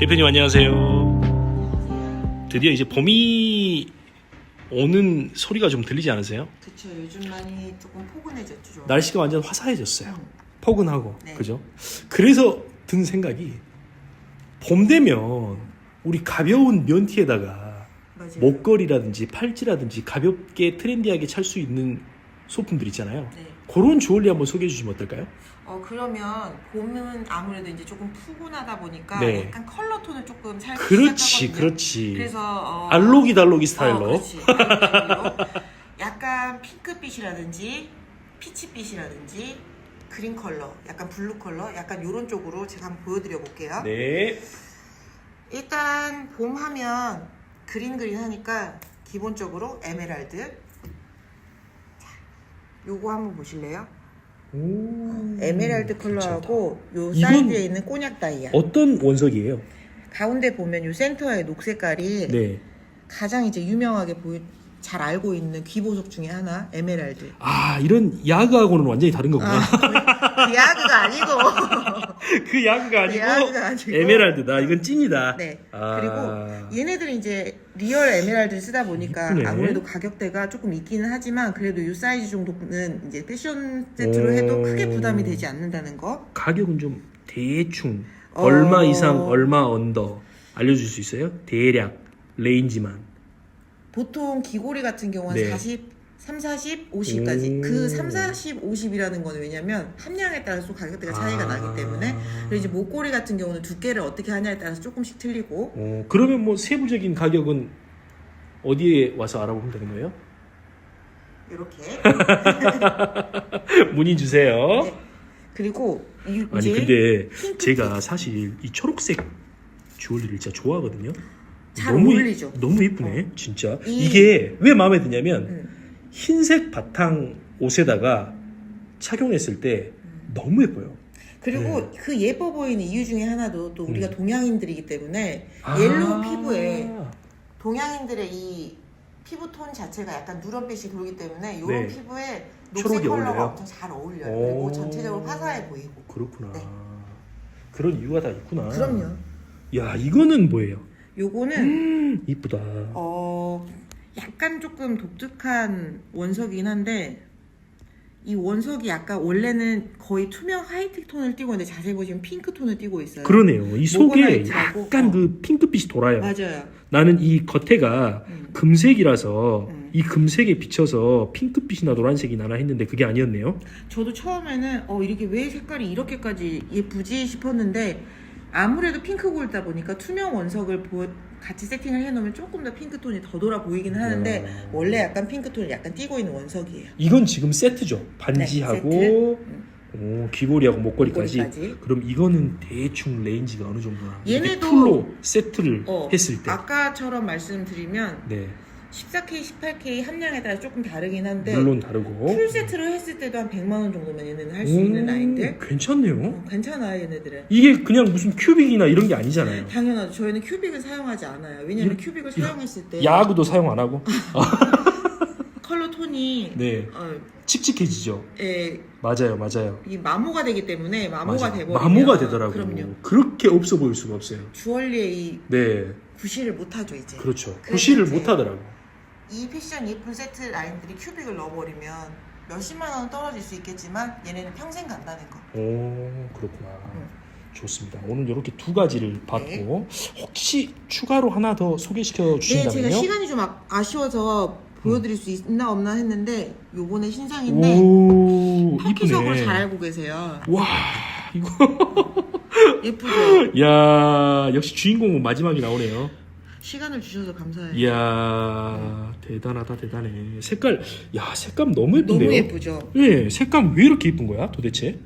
대표님 안녕하세요. 드디어 이제 봄이 오는 소리가 좀 들리지 않으세요? 그쵸 요즘 많이 조금 포근해졌죠 좀. 날씨가 완전 화사해졌어요. 음. 포근하고 네. 그죠? 그래서 든 생각이 봄 되면 우리 가벼운 면티에다가 맞아요. 목걸이라든지 팔찌라든지 가볍게 트렌디하게 찰 수 있는 소품들 있잖아요. 네. 그런 주얼리 한번 소개해 주시면 어떨까요? 어 그러면 봄은 아무래도 이제 조금 푸근하다 보니까 네. 약간 컬러 톤을 조금 살기 그렇지, 시작하거든요. 그렇지. 그래서 어, 달로기 어, 스타일로. 그렇지. 알로기로. 약간 핑크빛이라든지 피치빛이라든지 그린 컬러, 약간 블루 컬러, 약간 이런 쪽으로 제가 한번 보여드려 볼게요. 네. 일단 봄 하면 그린 그린 하니까 기본적으로 에메랄드. 자, 요거 한번 보실래요? 오, 에메랄드. 컬러하고 요 이건- 사이드에 있는 꼬냑 다이아. 어떤 원석이에요? 가운데 보면 요 센터의 녹 색깔이 네. 가장 이제 유명하게 보이, 잘 알고 있는 귀보석 중에 하나 에메랄드. 아 이런 야그하고는 완전히 다른 거구나. 아, 그 야그가 아니고. 그 야그가 그 야그가 아니고. 에메랄드다. 이건 찐이다. 네. 아. 그리고 얘네들은 이제 리얼 에메랄드를 쓰다 보니까 이쁘네. 아무래도 가격대가 조금 있기는 하지만 그래도 이 사이즈 정도는 이제 패션 세트로 해도 오. 크게 부담이 되지 않는다는 거. 가격은 좀 대충 어. 얼마 이상 얼마 언더 알려줄 수 있어요? 대략 레인지만. 보통 귀고리 같은 경우는 네. 40, 3, 40, 50까지. 오. 그 3, 40, 50이라는 거는 왜냐면 함량에 따라서 가격대가 차이가 아. 나기 때문에. 그리고 이제 목걸이 같은 경우는 두께를 어떻게 하냐에 따라서 조금씩 틀리고. 어, 그러면 뭐 세부적인 가격은 어디에 와서 알아보면 되는 거예요? 이렇게. 문의 주세요. 네. 그리고 이 아니 이제 근데 핑크빛. 제가 사실 이 초록색 주얼리를 진짜 좋아하거든요. 잘 너무 어울리죠? 너무 예쁘네, 진짜. 이- 이게 왜 마음에 드냐면 음. 흰색 바탕 옷에다가 착용했을 때 너무 예뻐요. 그리고 그 예뻐 보이는 이유 중에 하나도 또 우리가 음. 동양인들이기 때문에 아. 옐로우 피부에 동양인들의 이 피부 톤 자체가 약간 누런빛이 돌기 때문에 이런 네. 피부에 녹색 컬러가 어울려요? 엄청 잘 어울려요. 오. 그리고 전체적으로 화사해 보이고. 그렇구나. 네. 그런 이유가 다 있구나. 그럼요. 야 이거는 뭐예요? 요거는 음, 이쁘다. 어 약간 조금 독특한 원석이긴 한데 이 원석이 약간 원래는 거의 투명 화이트 톤을 띠고 있는데 자세히 보시면 핑크 톤을 띠고 있어요. 그러네요. 이 속에. 약간 어. 그 핑크빛이 돌아요. 맞아요. 나는 이 겉에가 음. 금색이라서 음. 이 금색에 비쳐서 핑크빛이나 노란색이 나나 했는데 그게 아니었네요. 저도 처음에는 어 이렇게 왜 색깔이 이렇게까지 예쁘지 싶었는데 아무래도 핑크 골다 보니까 투명 원석을 보, 같이 세팅을 해놓으면 조금 더 핑크 톤이 더 돌아 보이긴 하는데 야. 원래 약간 핑크 톤을 약간 띄고 있는 원석이에요. 이건 지금 세트죠. 반지하고 네, 세트. 음. 오, 귀걸이하고 목걸이까지. 목걸이까지. 그럼 이거는 대충 레인지가 어느 정도나? 얘네도- 풀로 세트를 어, 했을 때. 아까처럼 말씀드리면 네. 14K, 18K 함량에 따라 조금 다르긴 한데 물론 다르고. 풀 세트로 했을 때도 한 100만 원 정도면 얘네는 할수 오, 있는 라인들. 괜찮네요. 어, 괜찮아요 얘네들은. 이게 그냥 무슨 큐빅이나 이런 게 아니잖아요. 당연하죠. 저희는 큐빅을 사용하지 않아요. 왜냐면 큐빅을 사용했을 때 야구도 사용 안 하고. 컬러 톤이 네. 어, 칙칙해지죠. 예, 맞아요, 맞아요. 이 마모가 되기 때문에 마모가. 돼버리면 마모가 되더라고요. 그럼요. 그렇게 없어 보일 수가 없어요. 주얼리의 이 네, 구실을 못하죠 이제. 그렇죠. 그래서 구실을 이제- 못 하더라고. 이 패션 예쁜 세트 라인들이 큐빅을 넣어버리면 몇십만 원 떨어질 수 있겠지만 얘네는 평생 간다는 거. 오, 그렇구나. 음. 좋습니다. 오늘 이렇게 두 가지를 봤고 혹시 추가로 하나 더 소개시켜 네, 주신다면요? 제가 시간이 좀 아, 아쉬워서 보여드릴 수 있나 없나 했는데 요번에 신상인데 이쁘네. 잘 알고 계세요. 와, 이거 예쁘죠? 야, 역시 주인공은 마지막에 나오네요. 시간을 주셔서 감사해요. 이야, 대단하다, 대단해. 색깔, 야, 색감 너무 예쁜데요? 너무 예쁘죠? 예, 색감 왜 이렇게 예쁜 거야, 도대체?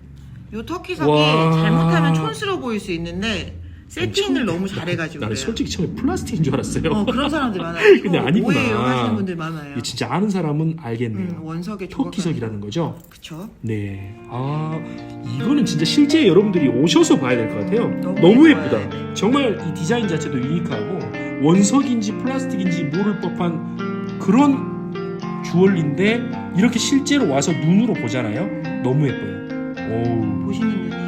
요 터키석이 와. 잘못하면 촌스러워 보일 수 있는데 세팅을 너무 잘해가지고 나는 그래요. 솔직히 처음에 플라스틱인 줄 알았어요. 어 그런 사람들 많아요. 이거 근데 아니구나. 오해요 하시는 분들 많아요. 이게 진짜 아는 사람은 알겠네요. 음, 원석의. 토끼석이라는 거죠? 그쵸? 네. 아, 이거는 진짜 실제 여러분들이 오셔서 봐야 될 것 같아요. 너무 너무. 예쁘다. 정말 이 디자인 자체도 유니크하고 원석인지 플라스틱인지 모를 법한 그런 주얼리인데 이렇게 실제로 와서 눈으로 보잖아요. 너무 예뻐요. 오. 보시는 눈이